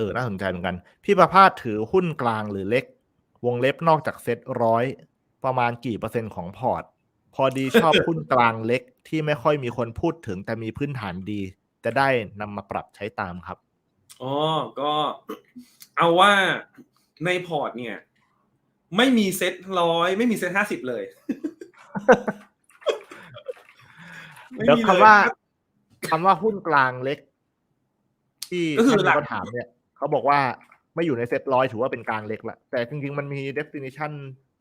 ออน่าสนใจเหมือนกัน พี่ประภาสถือหุ้นกลางหรือเล็ก วงเล็บนอกจากเซ็ตร้อยประมาณกี่เปอร์เซ็นต์ของพอร์ต พอดีชอบหุ้นกลางเล็กที่ไม่ค่อยมีคนพูดถึงแต่มีพื้นฐานดี จะได้นำมาปรับใช้ตามครับอ๋อก็เอาว่าในพอร์ตเนี่ย ไม่มีเซ็ตร้อยไม่มีเซ็ตห้าสิบเลยไม่เดี๋ยวมีเลยคำว่าคำว่าหุ้นกลางเล็ก ที่ก็คือท่านหลักเขาถามเนี่ย เขาบอกว่าไม่อยู่ในเซ็ตร้อยถือว่าเป็นกลางเล็กละแต่จริงๆมันมี definition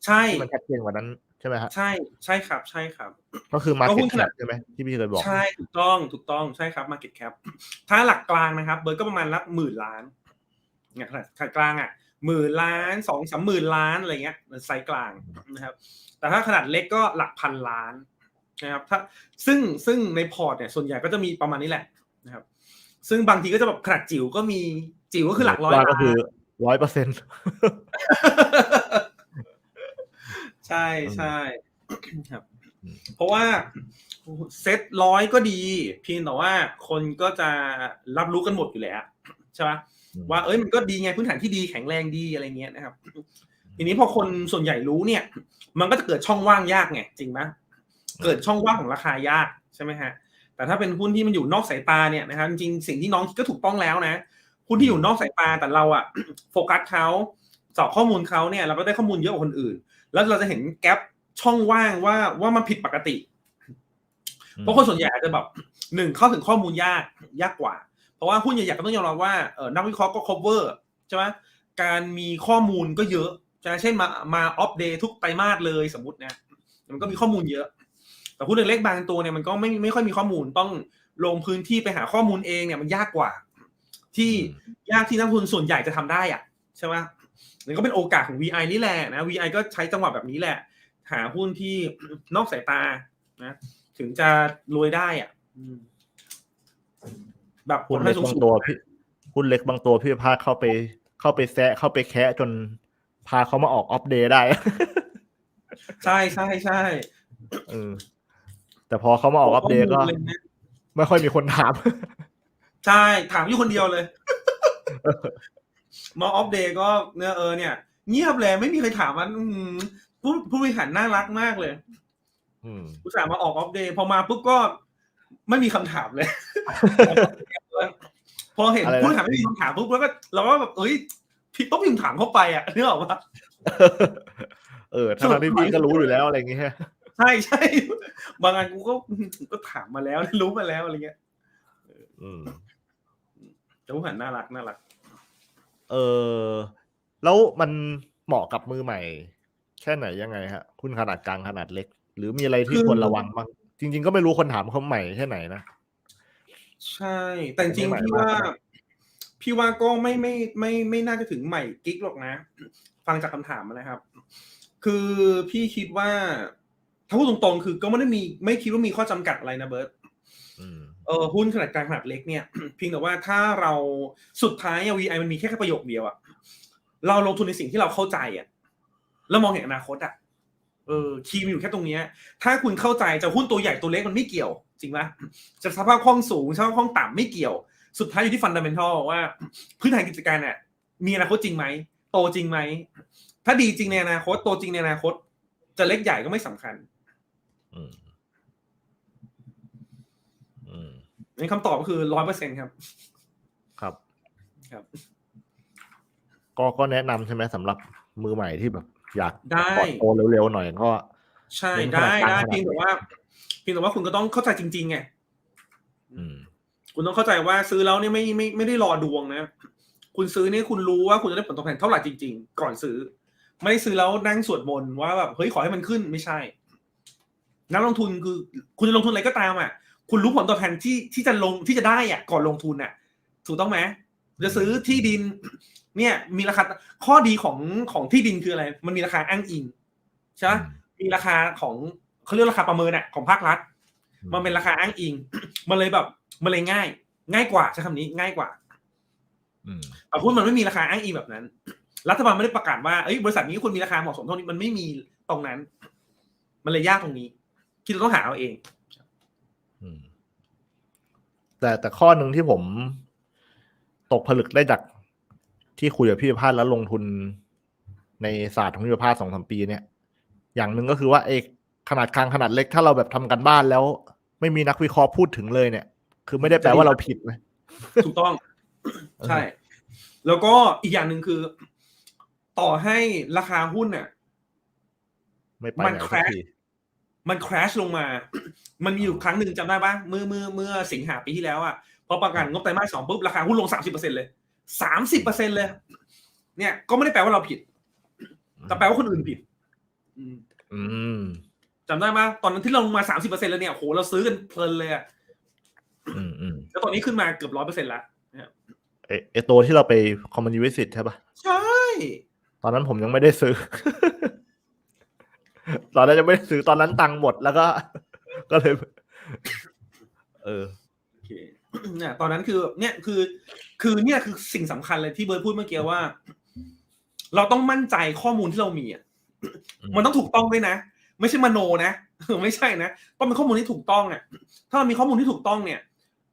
ใช่ที่มันชัดเจนกว่านั้นใช่ไหมฮะใช่ใช่ครับ ใช่ครับ ก็คือก็หุ้ market นขนาด cap ใช่ไหมที่พี่เคยบอก ใช่ถูกต้องถูกต้องใช่ครับ Market Cap ถ้าหลักกลางนะครับ เบิร์ดก็ประมาณละหมื่นล้านเนี่ยขนาดขนาดกลางอะหมื่นล้านสองสามหมื่นล้านอะไรเงี้ยไซส์กลางนะครับ แต่ถ้าขนาดเล็กก็หลักพันล้านนะครับถ้าซึ่งซึ่งในพอร์ตเนี่ยส่วนใหญ่ก็จะมีประมาณนี้แหละนะครับ ซึ่งบางทีก็จะแบบขนาดจิ๋วก็มี จิ๋วก็คือหลักร้อยว่าล้านก็คือร้อยเปอร์เซ็นต์ใช่ใช่ครับอืมเพราะว่าเซ็ตร้อยก็ดีเพียงแต่ว่าคนก็จะรับรู้กันหมดอยู่แล้วใช่ไหมว่าเอ้ยมันก็ดีไงพื้นฐานที่ดีแข็งแรงดีอะไรเงี้ยนะครับ ทีนี้พอคนส่วนใหญ่รู้เนี่ย มันก็จะเกิดช่องว่างยากไงจริงไหมเกิดช่องว่างของราคายากใช่ไหมฮะแต่ถ้าเป็นหุ้นที่มันอยู่นอกสายตาเนี่ยนะครับจริงๆสิ่งที่น้องคิดก็ถูกต้องแล้วนะ หุ้นที่อยู่นอกสายตาแต่เราอะโฟกัสเขาเจาะข้อมูลเขาเนี่ย เราก็ได้ข้อมูลเยอะกว่าคนอื่น แล้วเราจะเห็นแกลบช่องว่างว่าว่ามันผิดปกติ เพราะคนส่วนใหญ่อาจจะแบบหนึ่งเข้าถึงข้อมูลยากยากกว่า เพราะว่าหุ้นใหญ่ๆก็ต้องยอมรับว่าเออนักวิเคราะห์ก็ cover ใช่ไหมการมีข้อมูลก็เยอะใช่ไหมเช่นมามาอัปเดตทุกไตรมาสเลยสมมตินะมันก็มีข้อมูลเยอะ แต่หุ้นเล็กๆบางตัวเนี่ยมันก็ไม่ไม่ค่อยมีข้อมูลต้องลงพื้นที่ไปหาข้อมูลเองเนี่ยมันยากกว่า ที่ยากที่นักลงทุนส่วนใหญ่จะทำได้อะใช่ไหมนี่ก็เป็นโอกาสของ VI นี่แหละนะ VI ก็ใช้จังหวะแบบนี้แหละ หาหุ้นที่นอกสายตานะถึงจะรวยได้อะอืมแบบหุ้นให้เล็กสูบางงตัวพี่หุ้นเล็กบางตัวพี่ประภาสเข้าไป เข้าไปแซะเข้าไปแคะจนพาเขามาออกออฟเดย์ได้ๆใช่ใช่ใช่เออแต่พอเขามาออกอัปเดตก็ข้มูลเลยนะไม่ค่อยมีคนถาม ใช่ ถามอยู่คนเดียวเลยมาอัปเดตก็เนื้อเออเนี่ย เงียบเลยไม่มีใครถามมันอื้อหือผู้ผู้บริหารน่ารักมากเลยอืมผู้สาห์มาออกอัปเดตพอมาปุ๊บก็ไม่มีคำถามเลย พอเห็นอะไรนะผู้บริหารไม่มีคำถามปุ๊บแล้วก็เราก็แบบเอ้ยพี่ต้องพิมพ์ถามเข้าไปอะนึกออกปะเออทั้งๆที่พี่ก็รู้อยู่แล้วอะไรอย่างเงี้ยใช่ใช่บางอันกูก็กูก็ถามมาแล้วรู้มาแล้วอะไรเงี้ย อืม แต่ผู้หันน่ารักน่ารัก เออแล้วมันเหมาะกับมือใหม่ แค่ไหนยังไงฮะหุ้นขนาดกลางขนาดเล็ก หรือมีอะไรที่ควรระวังบ้างจริง ๆ ก็ไม่รู้คนถามเขาใหม่แค่ไหนนะใช่ แต่จริงๆไม่พี่ใหม่ว่ามากนะพี่ว่าก็ไม่ไม่ไม่ไม่น่าจะถึงใหม่กิ๊กหรอกนะ ฟังจากคำถามนะครับ คือพี่คิดว่าถ้าพูดตรงๆ คือก็ไม่ได้มีไม่คิดว่ามีข้อจำกัดอะไรนะเบิร์ตอืม เออหุ้นขนาดกลางขนาดเล็กเนี่ยเพียงแต่ว่าถ้าเราสุดท้ายอะ VI มันมีแค่ประโยคเดียวอะเราลงทุนในสิ่งที่เราเข้าใจอะแล้วมองเห็นอนาคตอะเออคีย์มันอยู่แค่ตรงเนี้ยถ้าคุณเข้าใจจะหุ้นตัวใหญ่ตัวเล็กมันไม่เกี่ยว จริงปะจะสภาพคล่องสูงสภาพคล่องต่ำไม่เกี่ยว สุดท้ายอยู่ที่ฟันดัมเบลทัลว่า พื้นฐานกิจการเนี่ยมีอนาคตจริงไหมโตจริงไหมถ้าดีจริงในอนาคตโตจริงในอนาคต จะเล็กใหญ่ก็ไม่สำคัญ อืม อืม ในคำตอบก็คือร้อยเปอร์เซ็นครับ ครับ ครับ ก็ก็แนะนำใช่ไหมสำหรับมือใหม่ที่แบบ อยากได้พอร์ตโตเร็วๆหน่อยก็ ใช่เน้นขได้นาดกลางได้ขนาดเพียงแต่ว่าเพียงแต่ว่าคุณก็ต้องเข้าใจจริงๆไงอืม คุณต้องเข้าใจว่าซื้อแล้วเนี่ยไม่ไม่ไม่ได้รอดวงนะ คุณซื้อเนี่ยคุณรู้ว่าคุณจะได้ผลตอบแทนเท่าไหร่จริงๆ ก่อนซื้อ ไม่ได้ซื้อแล้วนั่งสวดมนต์ว่าแบบเฮ้ยขอให้มันขึ้นไม่ใช่ นักลงทุนคือ คุณจะลงทุนอะไรก็ตามอะ คุณรู้ผลตอบแทนที่ที่จะลงที่จะได้อะก่อนลงทุนอะ ถูกต้องไหมจะซื้อที่ดิน เนี่ย มีราคาข้อดีของของที่ดินคืออะไร มันมีราคาอ้างอิงใช่ไหมมีราคาของเขาเรียกราคาประเมินอะของภาครัฐอืมมันเป็นราคาอ้างอิง มันเลยแบบมันเลยง่าย ง่ายกว่าใช้คำนี้ง่ายกว่าอืมแต่หุ้นมันไม่มีราคาอ้างอิงแบบนั้น รัฐบาลไม่ได้ประกาศว่าเอ้ยบริษัทนี้คุณมีราคาเหมาะสมเท่านี้มันไม่มีตรงนั้น มันเลยยากตรงนี้ที่เราต้องหาเอาเองอืม แต่แต่ข้อหนึ่งที่ผมตกผลึกได้จากที่คุยกับพี่ประพาสแล้วลงทุนในศาสตร์ของพี่ประพาสสองสามปีเนี่ย อย่างหนึ่งก็คือว่าไอ้ขนาดกลางขนาดเล็กถ้าเราแบบทำกันบ้านแล้ว ไม่มีนักวิเคราะห์พูดถึงเลยเนี่ย คือไม่ได้แปลว่าเราผิดนะถูกต้อง ใช่ แล้วก็อีกอย่างหนึ่งคือ ต่อให้ราคาหุ้นเนี่ยไม่ไปมันไหนสัก crash ที มันคราชลงมา มันมีอยู่ครั้งหนึ่งจำได้ปะเมื่อเมื่อเมื่อสิงหาปีที่แล้วอะพอประกาศงบไตรมาสสองปุ๊บราคาหุ้นลงสามสิบเปอร์เซ็นเลยสามสิบเปอร์เซ็นเลย เนี่ยก็ไม่ได้แปลว่าเราผิด แต่แปลว่าคนอื่นผิด อืมอืมจำได้ปะตอนนั้นที่เราลงมาสามสิบเปอร์เซ็นแล้วเนี่ยโหเราซื้อกันเพลินเลยอะอืมอืมแล้วตอนนี้ขึ้นมาเกือบร้อยเปอร์เซ็นต์แล้วเอเอตัวที่เราไปคอมมูนิวิสิตใช่ปะใช่ ตอนนั้นผมยังไม่ได้ซื้อ ตอนนั้นยังไม่ได้ซื้อตอนนั้นตังค์หมดแล้วก็ ก็เลย เออโอเคเนี่ยตอนนั้นคือเนี่ยคือ คือเนี่ยคือสิ่งสำคัญเลยที่เบิร์ดพูดเมื่อกี้ว่า เราต้องมั่นใจข้อมูลที่เรามีอะอืมมันต้องถูกต้องด้วยนะ ไม่ใช่มโนนะไม่ใช่นะต้องเป็นข้อมูลที่ถูกต้องอะถ้าเรามีข้อมูลที่ถูกต้องเนี่ย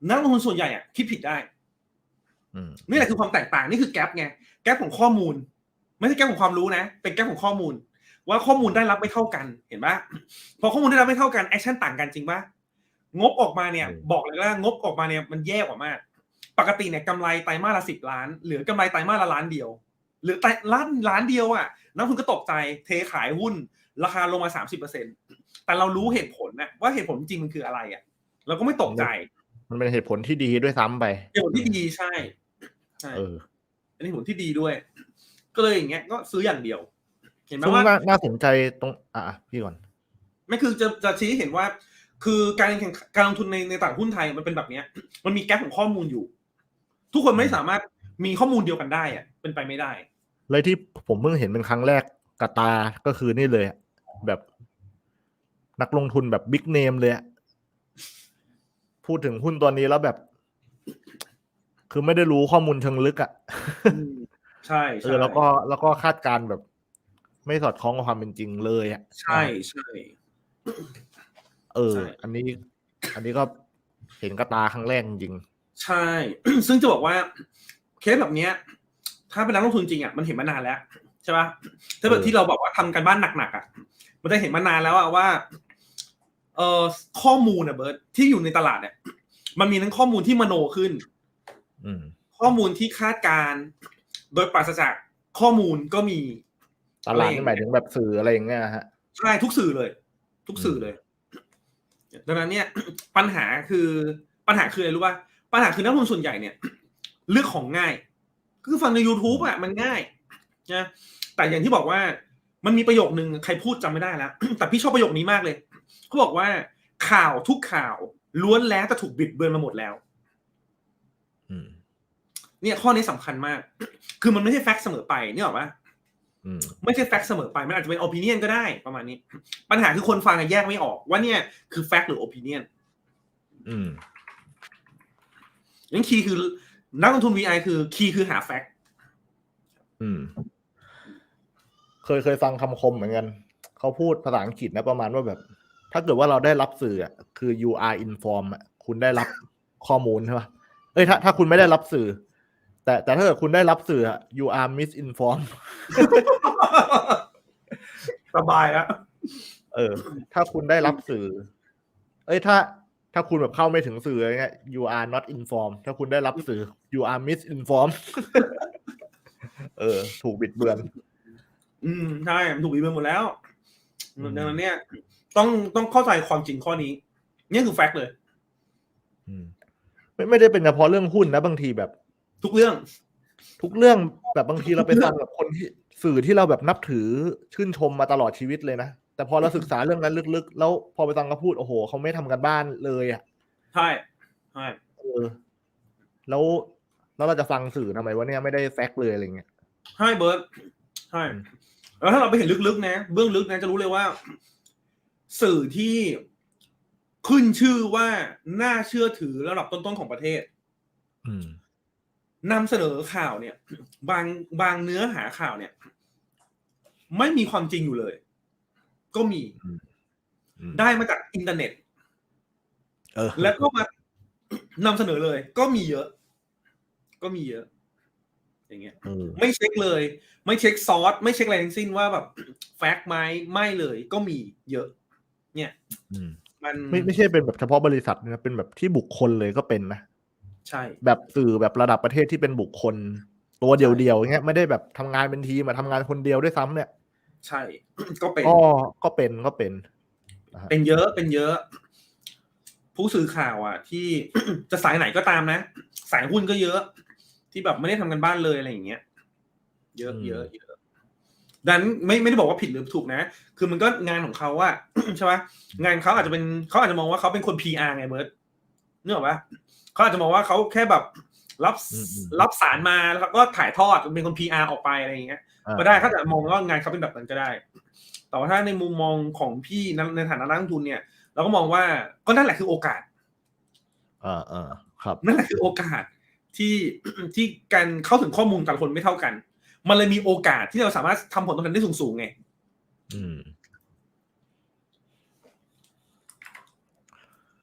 นักลงทุนส่วนใหญ่อะคิดผิดได้อืมนี่แหละคือความแตกต่างนี่คือแกลบไงแกลบของข้อมูล ไม่ใช่แกลบของความรู้นะ เป็นแกลบของข้อมูล ว่าข้อมูลได้รับไม่เท่ากันเห็นปะพอข้อมูลได้รับไม่เท่ากันแอคชั่นต่างกันจริงปะงบออกมาเนี่ยบอกเลยว่างบออกมาเนี่ยมันแย่กว่ามาก ปกติเนี่ยกำไรไตรมาสละสิบล้าน เหลือกำไรไตรมาสละล้านเดียว หรือไตรล้านล้านเดียวอะนักลงทุนก็ตกใจเทขายหุ้น ราคาลงมาสามสิบเปอร์เซ็นแต่เรารู้เหตุผลนะว่าเหตุผลจริงมันคืออะไรอะเราก็ไม่ตกใจ มันเป็นเหตุผลที่ดีด้วยซ้ำไปเหตุผลที่ดีใช่ใช่เออเป็นเหตุผลที่ดีด้วย ก็เลยอย่างเงี้ยก็ซื้ออย่างเดียว เห็นไหมซึ่งว่าน่าน่าสนใจตรงอะอะพี่ก่อน ไม่คือจะจะชี้ให้เห็นว่า คือการแข่งการลงทุนในในตลาดหุ้นไทยมันเป็นแบบเนี้ย มันมีแกลบของข้อมูลอยู่ ทุกคนไม่สามารถมีข้อมูลเดียวกันได้อะเป็นไปไม่ได้ เลยที่ผมเพิ่งเห็นเป็นครั้งแรกกับตาก็คือนี่เลยอะแบบนักลงทุนแบบบิ๊กเนมเลยอะพูดถึงหุ้นตัวนี้แล้วแบบ คือไม่ได้รู้ข้อมูลเชิงลึกอะใช่เอใช่อแล้วก็แล้วก็คาดการณ์แบบ ไม่สอดคล้องกับความเป็นจริงเลยอะใช่ใช่เออใช่อันนี้ อันนี้ก็เห็นกับตาครั้งแรกจริง ใช่ ซึ่งจะบอกว่าเคสแบบเนี้ย ถ้าเป็นนักลงทุนจริงอะมันเห็นมานานแล้วใช่ปะถ้าแบบเออที่เราบอกว่าทำกันบ้านหนักๆอะ มันจะเห็นมานานแล้วอะว่า เอ่อข้อมูลอะเบิร์ตที่อยู่ในตลาดเนี่ยมันมีทั้งข้อมูลที่มโนขึ้นอืมข้อมูลที่คาดการณ์โดยปราศจากข้อมูลก็มี ตลาดนี่หมายถึงแบบสื่ออะไรอย่างเงี้ยฮะใช่ทุกสื่อเลย ทุกสื่อเลย ดังนั้นเนี่ย ปัญหาคือปัญหาคืออะไรรู้ป่ะปัญหาคือนักลงทุนส่วนใหญ่เนี่ย เลือกของง่าย คือฟังใน YouTube อะมันง่ายนะแต่อย่างที่บอกว่ามันมีประโยคนึงใครพูดจำไม่ได้แล้ว แต่พี่ชอบประโยคนี้มากเลยเขาบอกว่าข่าวทุกข่าวล้วนแล้วแต่ถูกบิดเบือนมาหมดแล้วอืมเนี่ยข้อนี้สำคัญมาก คือมันไม่ใช่แฟกต์เสมอไปนี่หรอกปะอืม ไม่ใช่แฟกต์เสมอไป มันอาจจะเป็น opinion ก็ได้ประมาณนี้ ปัญหาคือคนฟังอะแยกไม่ออกว่าเนี่ยคือแฟกต์หรือ opinion อืมนั่นคีย์คือนักลงทุน VI คือคีย์คือหาแฟกต์อืมเคยเคยฟังคำคมเหมือนกัน เขาพูดภาษาอังกฤษนะประมาณว่าแบบ ถ้าเกิดว่าเราได้รับสื่ออะคือ you are informed อะคุณได้รับข้อมูลใช่ปะเอ้ยถ้าถ้าคุณไม่ได้รับสื่อ แต่แต่ถ้าเกิดคุณได้รับสื่ออะ you are misinformed สบายแล้วเออ ถ้าคุณได้รับสื่อ เอ้ยถ้า ถ้าคุณแบบเข้าไม่ถึงสื่ออะไรเงี้ย you are not informed ถ้าคุณได้รับสื่อ you are misinformed เออ ถูกบิดเบือน อืมใช่มันถูกบีบไปหมดแล้วอืมดังนั้นเนี่ย ต้องต้องเข้าใจความจริงข้อนี้เนี่ยคือแฟกต์เลยอืมไม่ไม่ได้เป็นเฉพาะเรื่องหุ้นนะบางทีแบบ ทุกเรื่อง ทุกเรื่องแบบบางทีเราไปฟังกับคนที่สื่อที่เราแบบนับถือชื่นชมมาตลอดชีวิตเลยนะแต่พอเราศึกษาเรื่องนั้นลึกๆ แล้วพอไปฟังเขาพูดโอ้โหเขาไม่ทำกันบ้านเลยอะใช่ใช่เออแล้วแล้วเราจะฟังสื่อทำไมวะเนี่ยไม่ได้แฟกต์เลยอะไรเงี้ยใช่เบิร์ตใช่อืมแล้วถ้าเราไปเห็นลึกๆนะ เบื้องลึกนะจะรู้เลยว่า สื่อที่ขึ้นชื่อว่าน่าเชื่อถือระดับต้นๆของประเทศ อืม นำเสนอข่าวเนี่ย บางบางเนื้อหาข่าวเนี่ย ไม่มีความจริงอยู่เลย ก็มีอืมได้มาจากอินเทอร์เน็ตเออแล้วก็มานำเสนอเลย ก็มีเยอะ ก็มีเยอะ อย่างเงี้ยเออไม่เช็คเลย ไม่เช็คซอสไม่เช็คอะไรทั้งสิ้นว่าแบบแฟกต์ไหมไม่เลย ก็มีเยอะ เนี่ยอืมมันไม่ไม่ใช่เป็นแบบเฉพาะบริษัทนะเป็นแบบที่บุคคลเลยก็เป็นนะ ใช่ แบบสื่อแบบระดับประเทศที่เป็นบุคคล ตัวเดียวๆอย่างเงี้ยไม่ได้แบบทำงานเป็นทีมมาทำงานคนเดียวด้วยซ้ำเนี่ย ใช่ ก็เป็นก็ก็เป็นก็เป็นนะฮะเป็นเยอะเป็นเยอะ ผู้สื่อข่าวอะ ที่จะสายไหนก็ตามนะ สายหุ้นก็เยอะ ที่แบบไม่ได้ทำกันบ้านเลยอะไรอย่างเงี้ยเยอะเยอะเยอะดังนั้นไม่ไม่ได้บอกว่าผิดหรือถูกนะ คือมันก็งานของเขาอะใช่ปะงานเขาอาจจะเป็นเขาอาจจะมองว่าเขาเป็นคน PR ไงเบิร์ตนึกออกปะ เขาอาจจะมองว่าเขาแค่แบบรับอืมอืมรับสารมาแล้วก็ถ่ายทอดเป็นคน PR ออกไปอะไรอย่างเงี้ยอ่าก็ได้เขาจะมองว่างานเขาเป็นแบบนั้นก็ได้ แต่ว่าถ้าในมุมมองของพี่ในในฐานะนักลงทุนเนี่ย เราก็มองว่าก็นั่นแหละคือโอกาสอ่าอ่าครับนั่นแหละคือโอกาสที่ที่การเข้าถึงข้อมูลแต่ละคนไม่เท่ากัน มันเลยมีโอกาสที่เราสามารถทำผลตอบแทนได้สูงๆไงอืม